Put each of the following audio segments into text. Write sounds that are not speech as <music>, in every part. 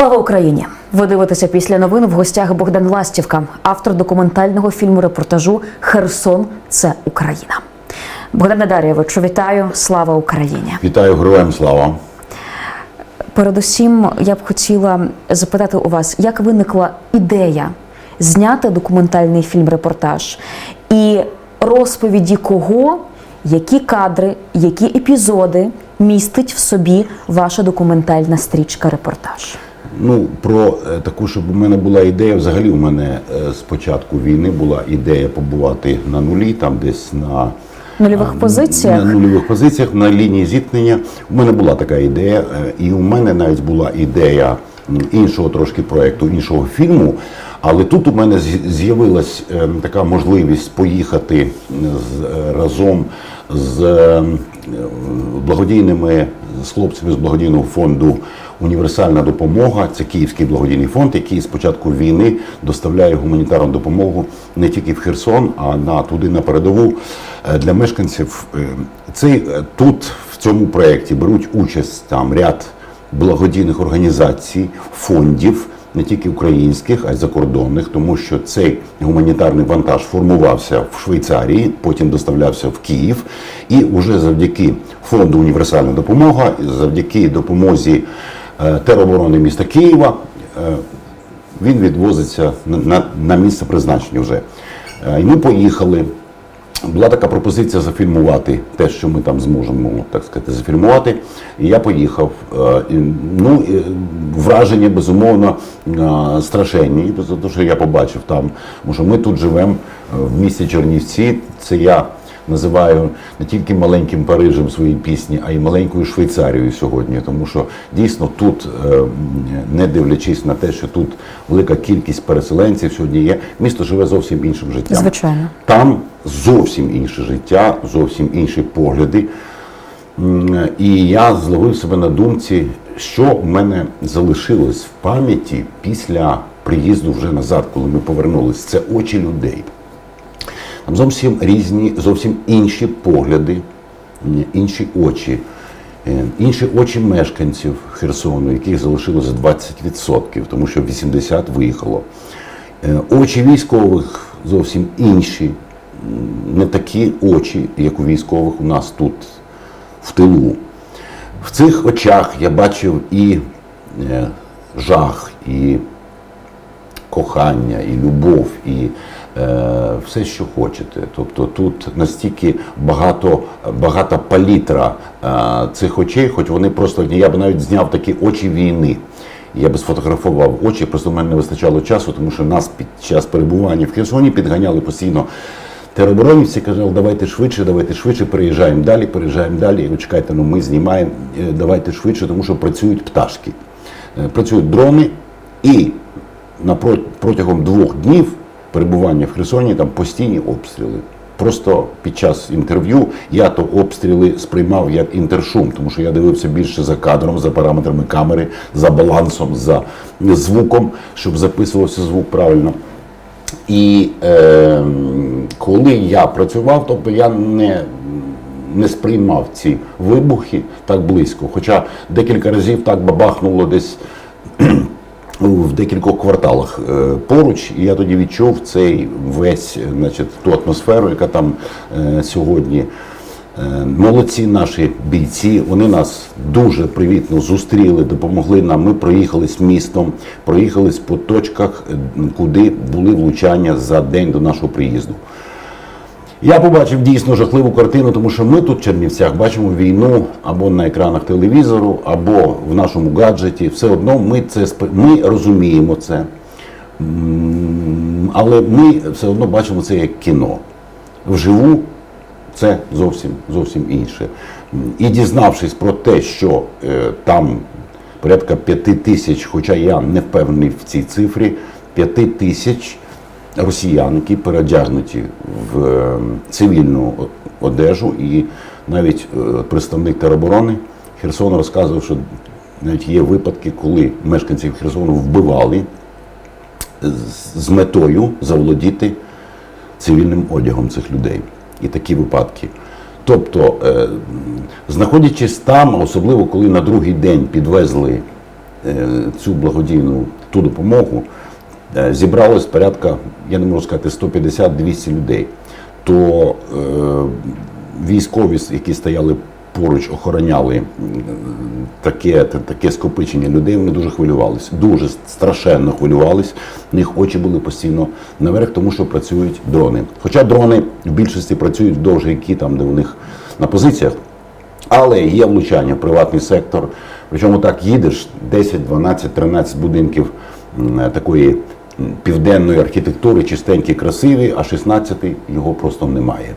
Слава Україні! Ви дивитеся після новин в гостях Богдан Ластівка, автор документального фільму репортажу Херсон це Україна. Богдане Дар'євичу, вітаю! Слава Україні! Вітаю героям слава. Передусім, я б хотіла запитати у вас, як виникла ідея зняти документальний фільм-репортаж і розповіді кого, які кадри, які епізоди містить в собі ваша документальна стрічка репортаж. Ну про е, таку, щоб у мене була ідея. Взагалі, у мене е, з початку війни була ідея побувати на нулі, там десь на Нульових позиціях? На нульових позиціях на лінії зіткнення. У мене була така ідея, е, і у мене навіть була ідея іншого трошки проєкту, іншого фільму. Але тут у мене з'я- з'явилась така можливість поїхати з, разом з благодійними з хлопцями з благодійного фонду Універсальна допомога. Це Київський благодійний фонд, який з початку війни доставляє гуманітарну допомогу не тільки в Херсон, а на туди на передову е, для мешканців. Е, Цей тут в цьому проєкті беруть участь там ряд благодійних організацій, фондів. Не тільки українських, а й закордонних, тому що цей гуманітарний вантаж формувався в Швейцарії, потім доставлявся в Київ, і вже завдяки фонду Універсальна допомога, завдяки допомозі е, тероборони міста Києва, е, він відвозиться на, на, на місце призначення вже. Е, І ми поїхали. Була така пропозиція зафільмувати те, що ми там зможемо, так сказати, зафільмувати. І я поїхав. Е, Ну, враження, безумовно, е, страшенні, за те, що я побачив там. Тому що ми тут живемо е, в місті Чернівці. Це я називаю не тільки маленьким Парижем своїй пісні, а й маленькою Швейцарією сьогодні. Тому що дійсно тут, е, не дивлячись на те, що тут велика кількість переселенців сьогодні є, місто живе зовсім іншим життям. Звичайно. Там зовсім інше життя, зовсім інші погляди. І я зловив себе на думці, що в мене залишилось в пам'яті після приїзду вже назад, коли ми повернулись. Це очі людей. Там зовсім різні, зовсім інші погляди, інші очі, е, інші очі мешканців Херсону, яких залишилося 20%, тому що 80 виїхало. Е, Очі військових зовсім інші, не такі очі, як у військових у нас тут в тилу. В цих очах я бачив і е, жах, і кохання, і любов, і все, що хочете. Тобто тут настільки багато, багата палітра е, цих очей, хоч вони просто я б навіть зняв такі очі війни. Я би сфотографував очі, просто в мене не вистачало часу, тому що нас під час перебування в Херсоні підганяли постійно тероборонівці, казали, давайте швидше, давайте швидше, переїжджаємо далі, переїжджаємо далі. Ви чекайте, ну ми знімаємо, е, давайте швидше, тому що працюють пташки. Е, Працюють дрони і напро- протягом двох днів перебування в Херсоні там постійні обстріли. Просто під час інтерв'ю я то обстріли сприймав як інтершум, тому що я дивився більше за кадром, за параметрами камери, за балансом, за звуком, щоб записувався звук правильно. І е, коли я працював, тобто я не, не сприймав ці вибухи так близько. Хоча декілька разів так бабахнуло десь в декількох кварталах е, поруч, і я тоді відчув цей весь, е, значить, ту атмосферу, яка там е, сьогодні. Молодці наші бійці, вони нас дуже привітно зустріли, допомогли нам. Ми проїхались містом, проїхались по точках, куди були влучання за день до нашого приїзду. Я побачив дійсно жахливу картину, тому що ми тут в Чернівцях бачимо війну або на екранах телевізору, або в нашому гаджеті. Все одно ми це ми розуміємо це. Але ми все одно бачимо це як кіно. Вживу це зовсім зовсім інше. І дізнавшись про те, що е, там порядка п'яти тисяч, хоча я не впевнений в цій цифрі, п'яти тисяч росіян, які переодягнуті в е, цивільну одежу, і навіть е, представник тероборони Херсону розказував, що навіть є випадки, коли мешканців Херсону вбивали з- метою заволодіти цивільним одягом цих людей. І такі випадки. Тобто, е, знаходячись там, особливо коли на другий день підвезли цю благодійну ту допомогу, зібралось порядка, я не можу сказати, 150-200 людей. То е, військові, які стояли поруч, охороняли таке, таке скопичення людей, вони дуже хвилювалися. Дуже страшенно хвилювались. В них очі були постійно наверх, тому що працюють дрони. Хоча дрони в більшості працюють вдовж які там, де у них на позиціях. Але є влучання приватний сектор. Причому так їдеш 10, 12, 13 будинків такої південної архітектури, чистенькі, красиві, а 16-й його просто немає.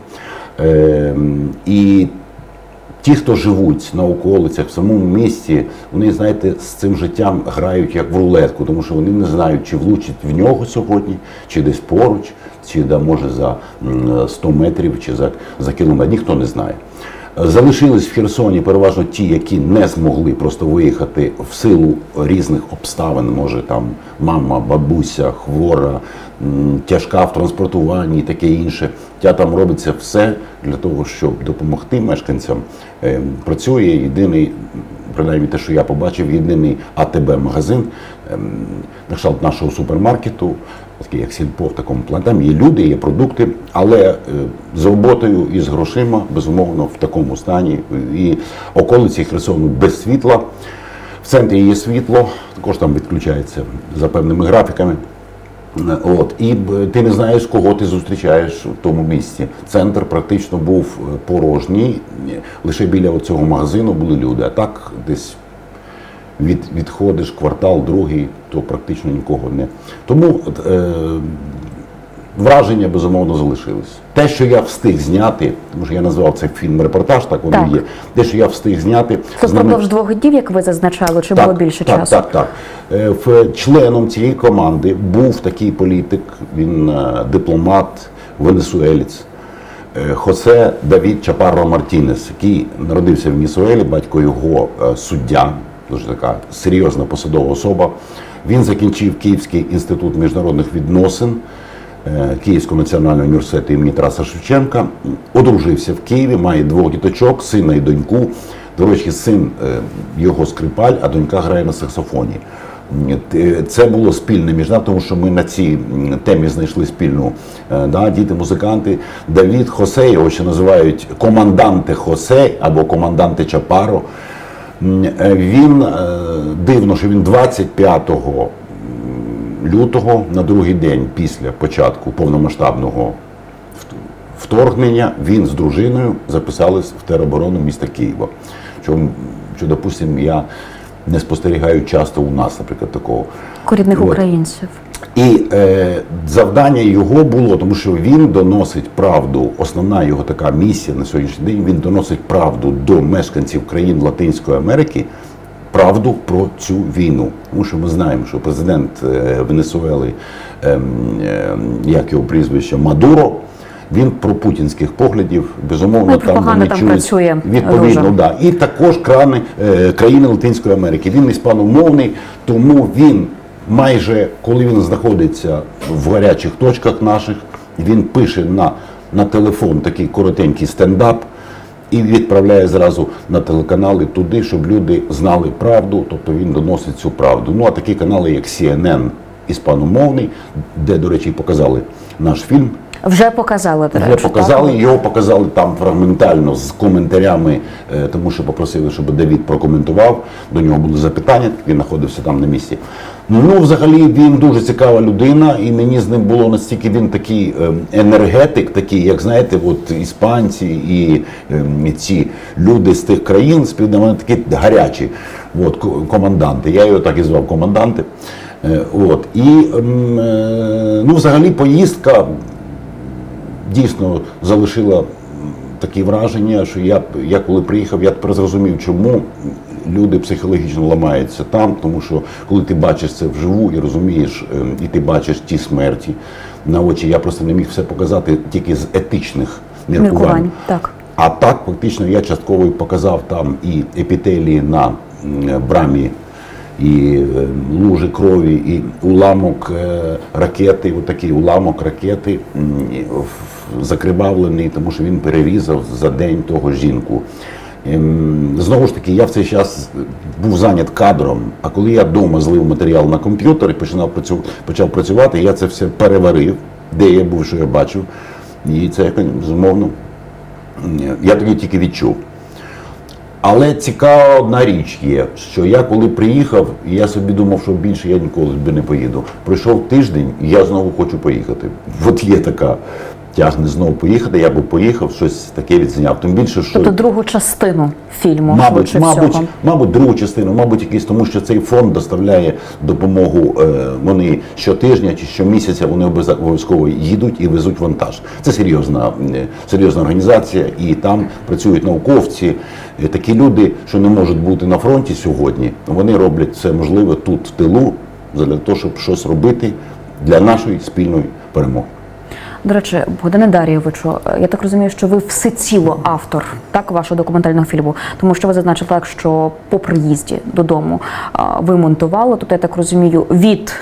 Ем, і ті, хто живуть на околицях, в самому місті, вони, знаєте, з цим життям грають як в рулетку, тому що вони не знають, чи влучить в нього сьогодні, чи десь поруч, чи да, може за 100 метрів, чи за, за кілометр. Ніхто не знає. Залишились в Херсоні переважно ті, які не змогли просто виїхати в силу різних обставин. Може там мама, бабуся, хвора, тяжка в транспортуванні і таке інше. Тя там робиться все для того, щоб допомогти мешканцям. Е, Працює єдиний, принаймні те, що я побачив, єдиний АТБ-магазин ем, на кшталт нашого супермаркету, такий як Сільпо в такому плані. Є люди, є продукти, але е, з роботою і з грошима, безумовно, в такому стані. І околиці Херсону без світла. В центрі є світло, також там відключається за певними графіками. Е, От і ти не знаєш, кого ти зустрічаєш в тому місці. Центр практично був е, порожній. Лише біля цього магазину були люди. А так десь від, відходиш квартал, другий, то практично нікого не. Тому е, враження безумовно залишились. Те, що я встиг зняти, тому що я назвав цей фільм репортаж, так воно Так. є. Те, що я встиг зняти, Це впродовж двох днів, як ви зазначали, чи було більше так, часу? Так, так. Е, в- Членом цієї команди був такий політик, він е, дипломат, венесуелець. е, Хосе Давід Чапарро Мартінес, який народився в Венесуелі, батько його е, суддя, дуже така серйозна посадова особа. Він закінчив Київський інститут міжнародних відносин е, Київського національного університету імені Тараса Шевченка. Одружився в Києві, має двох діточок, сина і доньку. До речі, син е, його скрипаль, а донька грає на саксофоні. Це було спільне між нами, тому що ми на цій темі знайшли спільну е, да, діти, музиканти. Давід Хосе, його ще називають команданте Хосе або команданте Чапаро. Він е, дивно, що він 25 лютого на другий день після початку повномасштабного вторгнення він з дружиною записались в тероборону міста Києва. Що, що допустимо, я не спостерігаю часто у нас, наприклад, такого. Корінних українців. І е, завдання його було, тому що він доносить правду. Основна його така місія на сьогоднішній день він доносить правду до мешканців країн Латинської Америки. Правду про цю війну, тому що ми знаємо, що президент е, Венесуели, ем, ем, як його прізвище, Мадуро, він про путінських поглядів, безумовно, Ну, вони там чують працює відповідно, дуже. да. І також крани е, країни Латинської Америки. Він іспаномовний, тому він майже коли він знаходиться в гарячих точках наших, він пише на, на телефон такий коротенький стендап. І відправляє зразу на телеканали туди, щоб люди знали правду, тобто він доносить цю правду. Ну а такі канали, як CNN, іспаномовний, де, до речі, показали наш фільм, Вже показали, до вже показали, так? його показали там фрагментально з коментарями, е, тому що попросили, щоб Давід прокоментував. До нього були запитання, він знаходився там на місці. Ну, взагалі, він дуже цікава людина, і мені з ним було настільки він такий е, енергетик, такий, як знаєте, от іспанці і е, ці люди з тих країн з півдня, такі гарячі, от, команданти. Я його так і звав команданти. Е, От. І ем, е, ну, взагалі поїздка дійсно залишила такі враження, що я, я коли приїхав, я тепер зрозумів, чому люди психологічно ламаються там, тому що коли ти бачиш це вживу і розумієш, ем, і ти бачиш ті смерті на очі, я просто не міг все показати тільки з етичних міркувань. Міркувань. Так. А так, фактично, я частково показав там і епітелії на брамі, і е, лужи крові, і уламок е, ракети, отакий уламок ракети закривавлений, тому що він перерізав за день того жінку. Ем, Знову ж таки, я в цей час був зайнят кадром. А коли я вдома злив матеріал на комп'ютер і починав почав працювати, я це все переварив, де я був, що я бачив. І це безумовно. Я тоді тільки відчув. Але цікава одна річ є, що я коли приїхав, я собі думав, що більше я ніколи би не поїду. Пройшов тиждень, і я знову хочу поїхати. От є така тягне знову поїхати, я би поїхав, щось таке відзняв. Тим більше, що Тобто другу частину фільму, мабуть, мабуть, всього. мабуть, другу частину, мабуть, якийсь тому, що цей фонд доставляє допомогу. е, Вони щотижня чи щомісяця вони обов'язково їдуть і везуть вантаж. Це серйозна, е, серйозна організація, і там працюють науковці, е, такі люди, що не можуть бути на фронті сьогодні. Вони роблять все можливе тут, в тилу, для того, щоб щось робити для нашої спільної перемоги. До речі, Богдане Дарійовичу, е, я так розумію, що ви всеціло автор так вашого документального фільму, тому що ви зазначили так, що по приїзді додому ви монтували. Тут я так розумію, від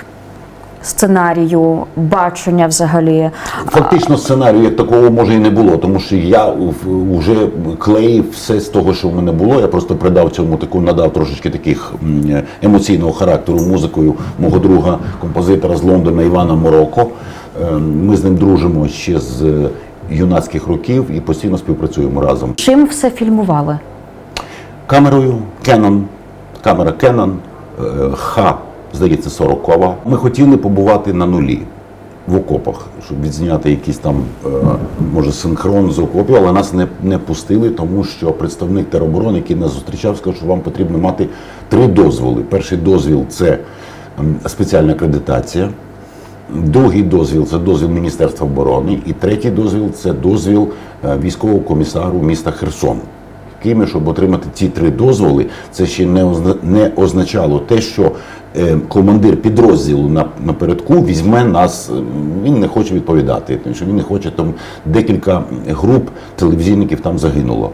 сценарію, бачення взагалі. Фактично сценарію як такого може і не було, тому що я вже клеїв все з того, що в мене було. Я просто придав цьому таку, надав трошечки таких емоційного характеру музикою мого друга, композитора з Лондона Івана Мороко. Е, Ми з ним дружимо ще з е, юнацьких років і постійно співпрацюємо разом. Чим все фільмували? Камерою Canon, камера Canon е, Х, здається, 40 Ми хотіли побувати на нулі в окопах, щоб відзняти якийсь там, е, може, синхрон з окопів, але нас не, не пустили, тому що представник тероборони, який нас зустрічав, сказав, що вам потрібно мати три дозволи. Перший дозвіл це спеціальна акредитація. Другий дозвіл це дозвіл Міністерства оборони, і третій дозвіл це дозвіл е, військового комісару міста Херсон. Якими, щоб отримати ці три дозволи, це ще не означало те, що е, командир підрозділу на напередку візьме нас. е, Він не хоче відповідати, тому що він не хоче там декілька груп телевізійників там загинуло.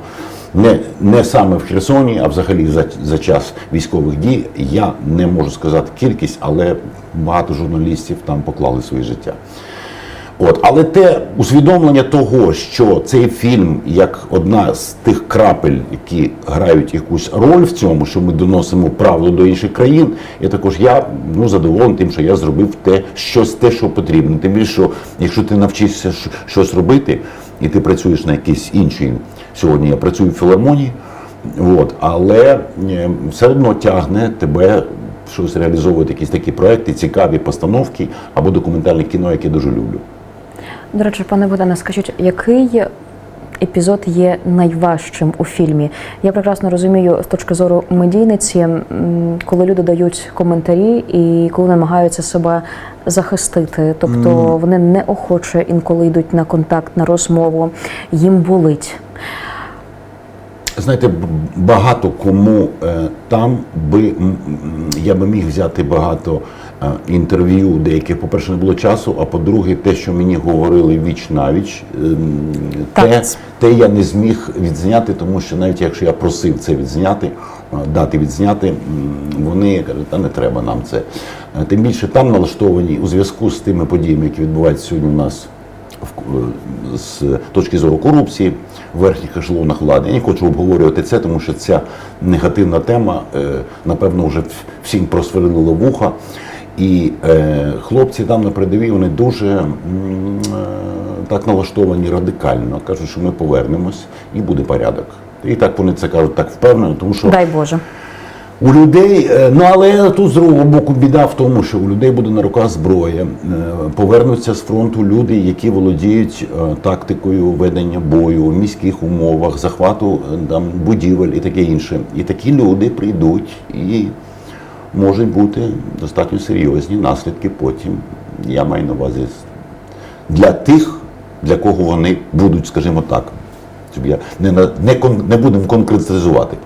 Не, не саме в Херсоні, а взагалі за, за час військових дій. Я не можу сказати кількість, але багато журналістів там поклали своє життя. От, але те усвідомлення того, що цей фільм як одна з тих крапель, які грають якусь роль в цьому, що ми доносимо правду до інших країн, і також я ну задоволений тим, що я зробив те, щось те, що потрібно. Тим більше, що якщо ти навчишся щось робити, і ти працюєш на якійсь іншій сьогодні. Я працюю в філармонії, от, але все одно тягне тебе. Щось реалізовувати якісь такі проекти, цікаві постановки або документальне кіно, яке дуже люблю. До речі, пане Богдане, скажіть, який епізод є найважчим у фільмі? Я прекрасно розумію з точки зору медійниці, коли люди дають коментарі і коли намагаються себе захистити, тобто вони неохоче інколи йдуть на контакт, на розмову, їм болить. Знаєте, багато кому е, там би я би міг взяти багато е, інтерв'ю, деяких, по-перше, не було часу, а по-друге, те, що мені говорили віч навіч, ем, те, те я не зміг відзняти, тому що навіть якщо я просив це відзняти, е, дати відзняти, вони кажуть, та не треба нам це. Тим більше там налаштовані у зв'язку з тими подіями, які відбуваються сьогодні у нас з точки зору корупції в верхніх ешелонах влади. Я не хочу обговорювати це, тому що ця негативна тема, е, напевно, вже всім просверлила вуха. І е, хлопці там на передовій вони дуже е, так налаштовані радикально. Кажуть, що ми повернемось і буде порядок. І так вони це кажуть так впевнено, тому що Дай Боже. У людей, е, ну але тут з другого боку біда в тому, що у людей буде на руках зброя. Е, Повернуться з фронту люди, які володіють е, тактикою ведення бою у міських умовах, захвату там будівель і таке інше. І такі люди прийдуть і можуть бути достатньо серйозні наслідки потім. Я маю на увазі для тих, для кого вони будуть, скажімо так. Щоб я не, не, не будемо конкретизувати.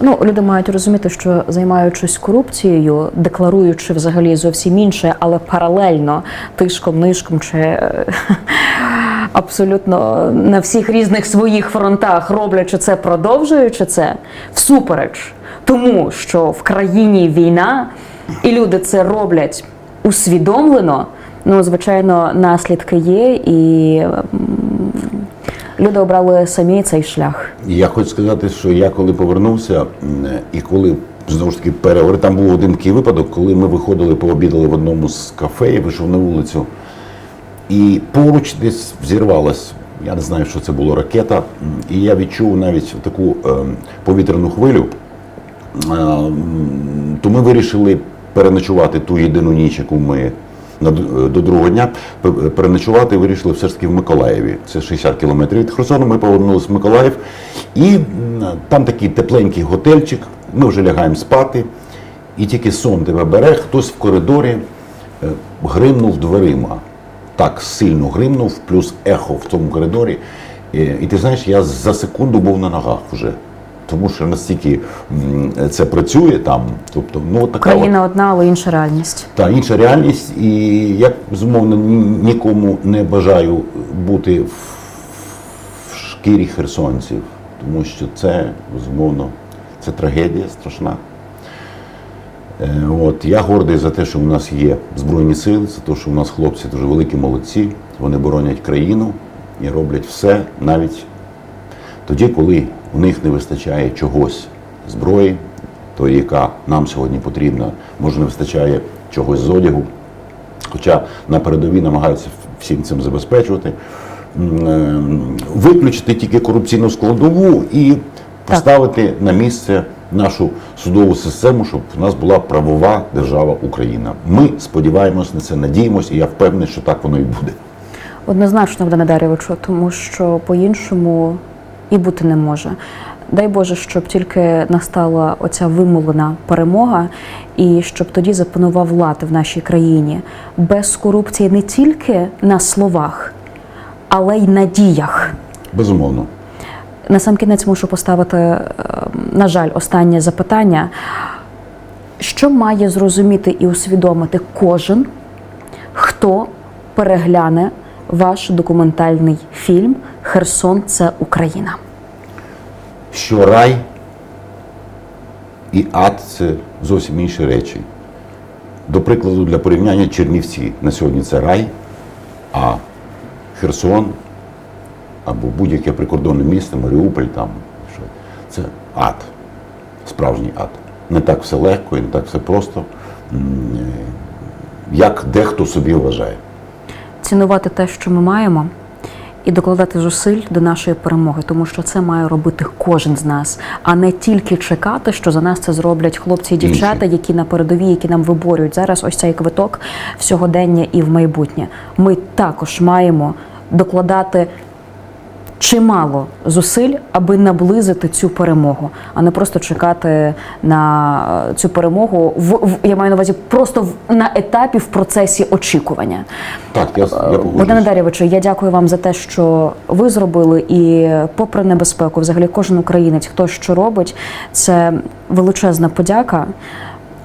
Ну, люди мають розуміти, що займаючись корупцією, декларуючи взагалі зовсім інше, але паралельно тишком, нишком чи е, <laughs> абсолютно на всіх різних своїх фронтах, роблячи це, продовжуючи це, всупереч тому, що в країні війна, і люди це роблять усвідомлено. Ну, звичайно, наслідки є, і люди обрали самі цей шлях. Я хочу сказати, що я коли повернувся, і коли знову ж таки переговори, там був один такий випадок, коли ми виходили, пообідали в одному з кафе, я вийшов на вулицю, і поруч десь взірвалась, я не знаю, що це було ракета, і я відчув навіть таку ем, повітряну хвилю. Е, То ми вирішили переночувати ту єдину ніч, яку ми до другого дня переночувати вирішили все ж таки в Миколаєві. Це 60 кілометрів від Херсону. Ми повернулися в Миколаїв, і там такий тепленький готельчик. Ми вже лягаємо спати, і тільки сон тебе бере, хтось в коридорі е, гримнув дверима. Так сильно гримнув, плюс ехо в тому коридорі. І ти знаєш, я за секунду був на ногах вже. Тому що настільки це працює там. Тобто, ну така от, одна, але інша реальність. та інша реальність, і я безумовно ні- нікому не бажаю бути в, в шкірі херсонців, тому що це безумовно це трагедія страшна. Е, От я гордий за те, що у нас є збройні сили, за те, що у нас хлопці дуже великі молодці. Вони боронять країну і роблять все навіть тоді, коли у них не вистачає чогось зброї, тої, яка нам сьогодні потрібна, може не вистачає чогось з одягу. Хоча на передовій намагаються всім цим забезпечувати, е, виключити тільки корупційну складову і поставити на місце нашу судову систему, щоб у нас була правова держава Україна. Ми сподіваємось на це, надіємось, і я впевнений, що так воно і буде. Однозначно, Богдане Дар'євичу, тому що по-іншому і бути не може. Дай Боже, щоб тільки настала оця вимолена перемога, і щоб тоді запанував лад в нашій країні без корупції не тільки на словах, але й на діях. Безумовно. На сам кінець мушу поставити, е, на жаль, останнє запитання. Що має зрозуміти і усвідомити кожен, хто перегляне ваш документальний фільм Херсон це Україна? що рай і ад це зовсім інші речі. До прикладу, для порівняння Чернівці на сьогодні це рай, а Херсон або будь-яке прикордонне місто, Маріуполь там, що, це ад, справжній ад. Не так все легко і не так все просто, як дехто собі вважає. Цінувати те, що ми маємо, і докладати зусиль до нашої перемоги, тому що це має робити кожен з нас, а не тільки чекати, що за нас це зроблять хлопці і дівчата, які на передовій, які нам виборюють зараз. Ось цей квиток в сьогодення і в майбутнє. Ми також маємо докладати. Чимало зусиль, аби наблизити цю перемогу, а не просто чекати на е, цю перемогу в, в я маю на увазі просто в, на етапі в процесі очікування. Так, я, я Богдане. Дар'євичу, я дякую вам за те, що ви зробили, і попри небезпеку, взагалі кожен українець, хто що робить, це величезна подяка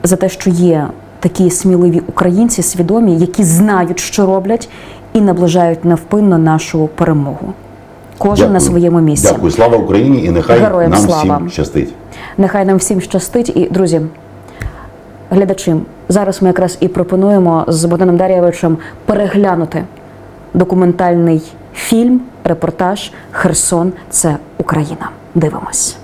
за те, що є такі сміливі українці, свідомі, які знають, що роблять, і наближають невпинно нашу перемогу. Кожен на своєму місці. Дякую, слава Україні, і нехай Героям нам слава. всім щастить. Нехай нам всім щастить. І друзі, глядачі, зараз ми якраз і пропонуємо з Богданом Дар'євичем переглянути документальний фільм, репортаж Херсон це Україна. Дивимось.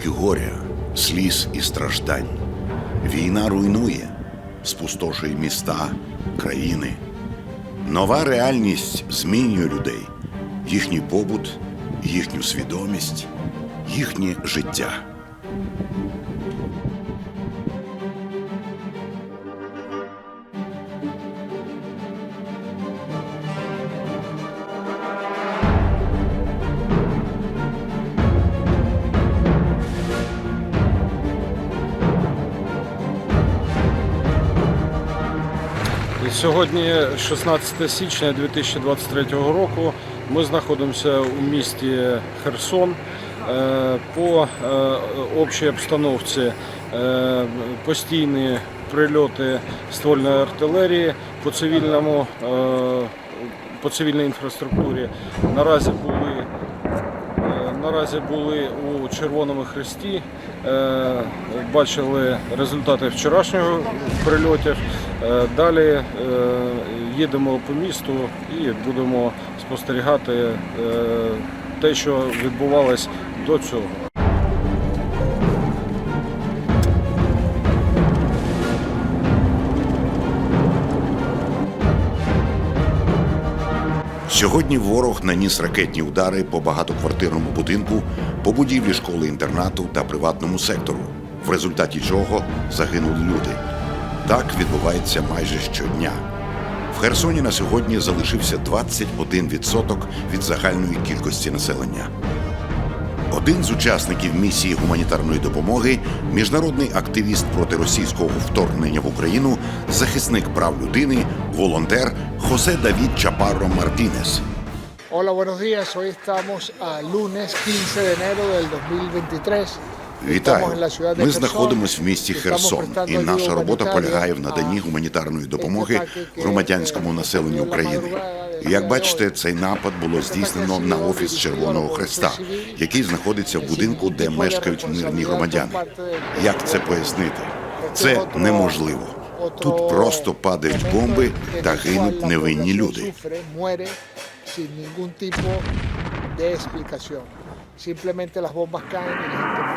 Скільки горя, сліз і страждань. Війна руйнує, спустошує міста, країни. Нова реальність змінює людей, їхній побут, їхню свідомість, їхнє життя. Сьогодні 16 січня 2023 року. Ми знаходимося у місті Херсон. Е, По е, общій обстановці е, постійні прильоти ствольної артилерії по цивільному по цивільній інфраструктурі. Наразі були Наразі були у Червоному Хресті, бачили результати вчорашнього прильотів. Е, Далі е, їдемо по місту і будемо спостерігати е, те, що відбувалось до цього. Сьогодні ворог наніс ракетні удари по багатоквартирному будинку, по будівлі школи-інтернату та приватному сектору, в результаті чого загинули люди. Так відбувається майже щодня. В Херсоні на сьогодні залишився 21% від загальної кількості населення. Один з учасників місії гуманітарної допомоги, міжнародний активіст проти російського вторгнення в Україну, захисник прав людини, волонтер Хосе Давід Чапарро Мартінес. Hola, buenos días. Hoy estamos a lunes 15 de enero del 2023. Вітаю! Ми знаходимося в місті Херсон, і наша робота полягає в наданні гуманітарної допомоги громадянському eh, населенню України. Як бачите, цей напад було здійснено на офіс Червоного Хреста, який знаходиться в будинку, де мешкають мирні громадяни. Як це пояснити? Це неможливо. Тут просто падають бомби та гинуть невинні люди. Simplemente las bombas caen y la gente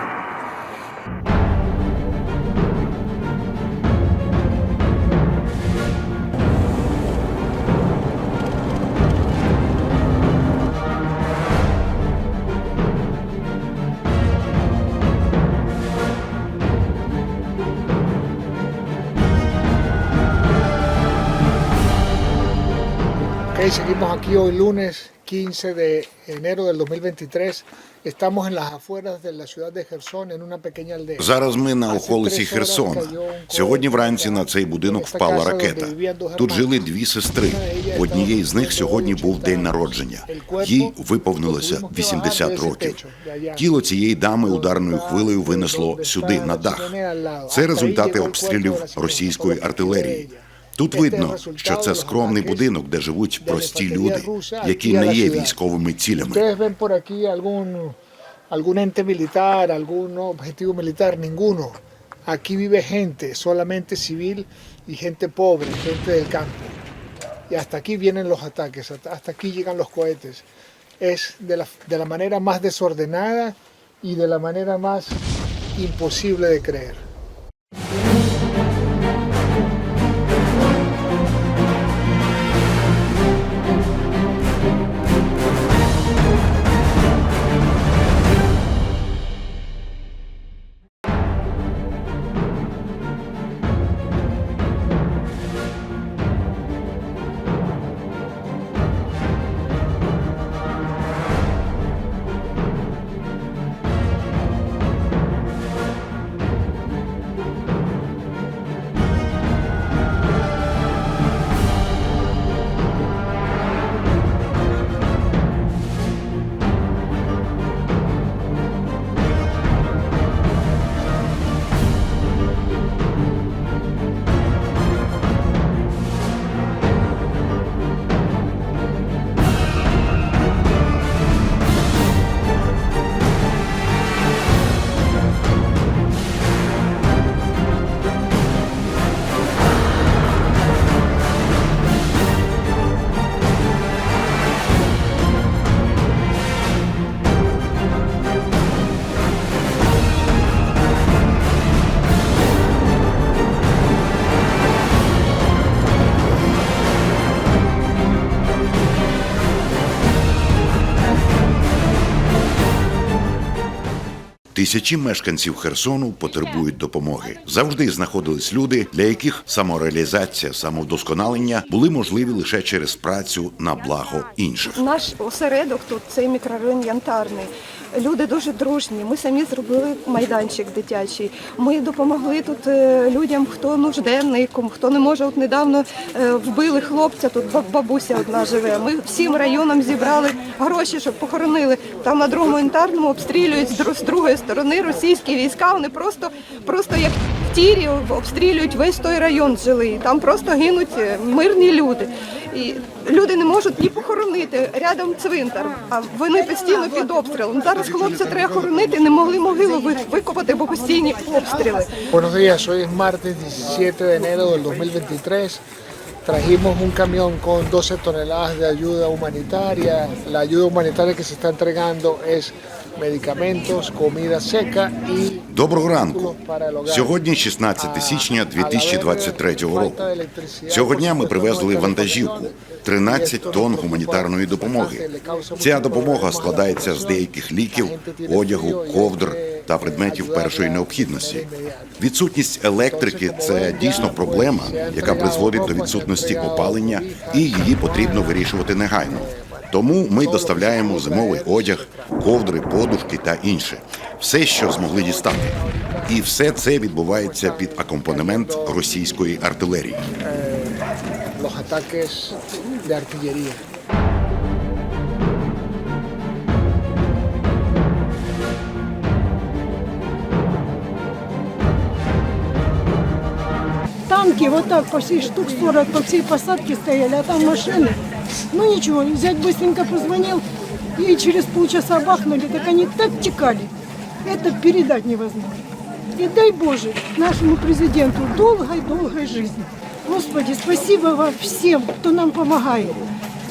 Ok, seguimos aquí hoy lunes 15 de enero del 2023. Estamos en las afueras de la ciudad de Gerson, en una pequeña aldea. Зараз ми на околиці Херсона. Сьогодні вранці на цей будинок впала ракета. Тут жили дві сестри. В однієї з них сьогодні був день народження. Їй виповнилося 80 років. Тіло цієї дами ударною хвилею винесло сюди, на дах. Це результати обстрілів російської артилерії. Тут видно, що це скромний будинок, де живуть прості люди, які не є військовими цілями. Ustedes ven por aquí algún, algún ente militar, algún objetivo militar, ninguno. Aquí vive gente, solamente civil y gente pobre, gente del campo. Y hasta aquí vienen los ataques, hasta hasta aquí llegan los cohetes. Es de la, de la manera más desordenada y de la manera más imposible de creer. Тисячі мешканців Херсону потребують допомоги. Завжди знаходились люди, для яких самореалізація, самовдосконалення були можливі лише через працю на благо інших. Наш осередок тут цей мікрорайон Янтарний. Люди дуже дружні. Ми самі зробили майданчик дитячий. Ми допомогли тут е, людям, хто нужденний, хто не може. От недавно е, вбили хлопця. Тут баб- бабуся одна живе. Ми всім районам зібрали гроші, щоб похоронили. Там на другому янтарному обстрілюють з другої сторони російські війська. Вони просто, просто як тірі обстрілюють весь той район жилий. Там просто гинуть е, мирні люди. І люди не можуть ні похоронити рядом цвинтар, а вони постійно під обстрілом. Зараз хлопця треба хоронити, не могли могилу ви- викопати, бо постійні обстріли. Buenos días, hoy es martes 17 de enero del 2023. Trajimos un camión con 12 toneladas de ayuda humanitaria. La ayuda humanitaria que se está entregando es Доброго ранку. Сьогодні 16 січня 2023 року. Цього дня ми привезли вантажівку 13 тонн гуманітарної допомоги. Ця допомога складається з деяких ліків, одягу, ковдр та предметів першої необхідності. Відсутність електрики це дійсно проблема, яка призводить до відсутності опалення, і її потрібно вирішувати негайно. Тому ми доставляємо зимовий одяг, ковдри, подушки та інше, все, що змогли дістати. І все це відбувається під акомпанемент російської артилерії. Танки вот так по всей штук 40 по всей посадке стояли, а там машины. Ну ничего, зять быстренько позвонил, и через полчаса бахнули, так они так текали. Это передать невозможно. И дай Боже нашему президенту долгой-долгой жизни. Господи, спасибо вам всем, кто нам помогает.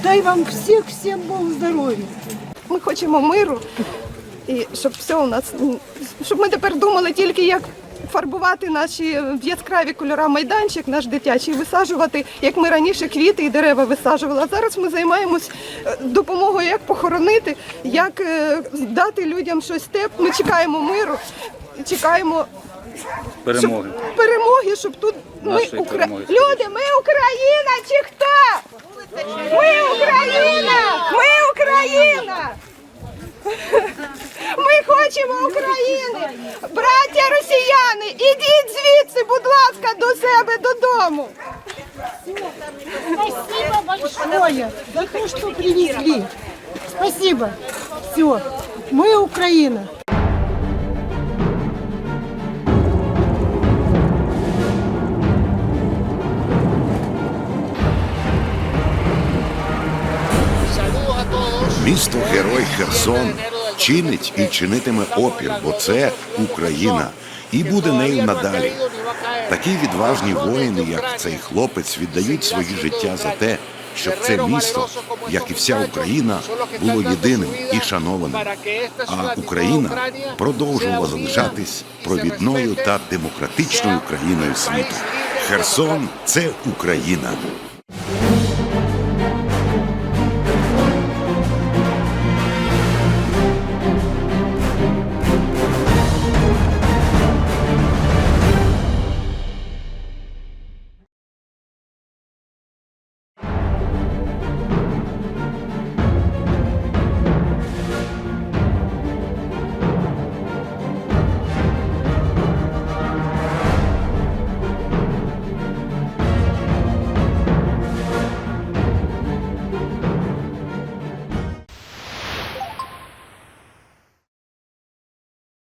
Дай вам всех, всем Бог здоровья. Ми хочемо миру, і щоб все у нас, щоб ми тепер думали тільки як. Фарбувати наші в яскраві кольора майданчик, наш дитячий, висаджувати, як ми раніше квіти і дерева висаджували. А зараз ми займаємось е, допомогою, як похоронити, як е, дати людям щось тепле. Ми чекаємо миру, чекаємо перемоги. Щоб, перемоги, щоб тут ми Укра... перемоги. люди, ми Україна чи хто? Ми Україна! Ми Україна! Ми хочемо України! Браття росіяни, ідіть звідси, будь ласка, до себе додому! Спасибо большое за то, что привезли. Спасибо. Все. Мы Украина. Місто Герой Херсон чинить і чинитиме опір, бо це Україна, і буде нею надалі. Такі відважні воїни, як цей хлопець, віддають свої життя за те, щоб це місто, як і вся Україна, було єдиним і шанованим. А Україна продовжувала залишатись провідною та демократичною країною світу. Херсон це Україна.